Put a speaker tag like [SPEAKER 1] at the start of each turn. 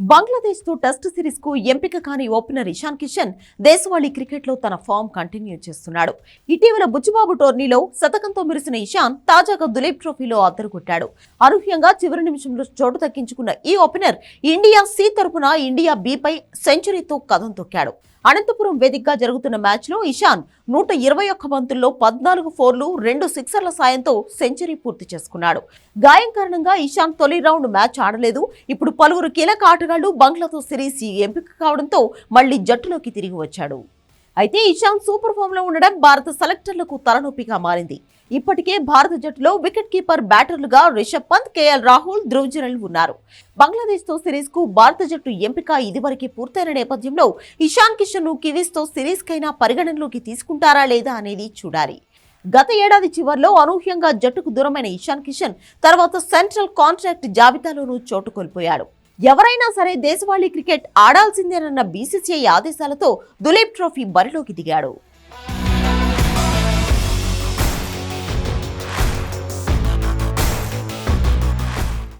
[SPEAKER 1] బంగ్లాదేశ్తో test సిరీస్కు ఎంపిక కాని opener Ishan Kishan దేశవాళీ క్రికెట్లో తన ఫామ్ కంటిన్యూ చేస్తున్నాడు. ఇటీవల బుచ్చిబాబు టోర్నీలో శతకంతో మెరిసిన ఇషాన్ తాజాగా దులీప్ ట్రోఫీలో అద్దరుకొట్టాడు అనూహ్యంగా చివరి నిమిషంలో చోటు దక్కించుకున్న ఈ ఓపెనర్ ఇండియా సి తరపున ఇండియా బి పై సెంచరీతో కథం తొక్కాడు. అనంతపురం వేదికగా జరుగుతున్న మ్యాచ్లో ఇషాన్ నూట ఇరవై ఒక్క బంతుల్లో పద్నాలుగు ఫోర్లు రెండు సిక్సర్ల సాయంతో సెంచరీ పూర్తి చేసుకున్నాడు. గాయం కారణంగా ఇషాన్ తొలి రౌండ్ మ్యాచ్ ఆడలేదు. ఇప్పుడు పలువురు కీలక ఆటగాళ్ళు బంగ్లాతో సిరీస్ ఎంపిక కావడంతో మళ్ళీ జట్టులోకి తిరిగి వచ్చాడు. అయితే ఇషాన్ సూపర్ ఫామ్లో ఉండడం భారత సెలెక్టర్లకు తలనొప్పిగా మారింది. ఇప్పటికే భారత జట్టులో వికెట్ కీపర్ బ్యాటర్లుగా రిషబ్ పంత్ కేఎల్ రాహుల్ ధ్రువ్ ఉన్నారు. బంగ్లాదేశ్తో సిరీస్కు భారత జట్టు ఎంపిక ఇదివరకే పూర్తయిన నేపథ్యంలో ఇషాన్ కిషన్ను కివీస్తో సిరీస్ కైనా పరిగణనలోకి తీసుకుంటారా లేదా అనేది చూడాలి. గత ఏడాది చివర్లో అనూహ్యంగా జట్టుకు దూరమైన ఇషాన్ కిషన్ తర్వాత సెంట్రల్ కాంట్రాక్ట్ జాబితాలోనూ చోటు కోల్పోయాడు. ఎవరైనా సరే దేశవాళీ క్రికెట్ ఆడాల్సిందేనన్న బీసీసీఐ ఆదేశాలతో దులీప్ ట్రోఫీ బరిలోకి దిగాడు.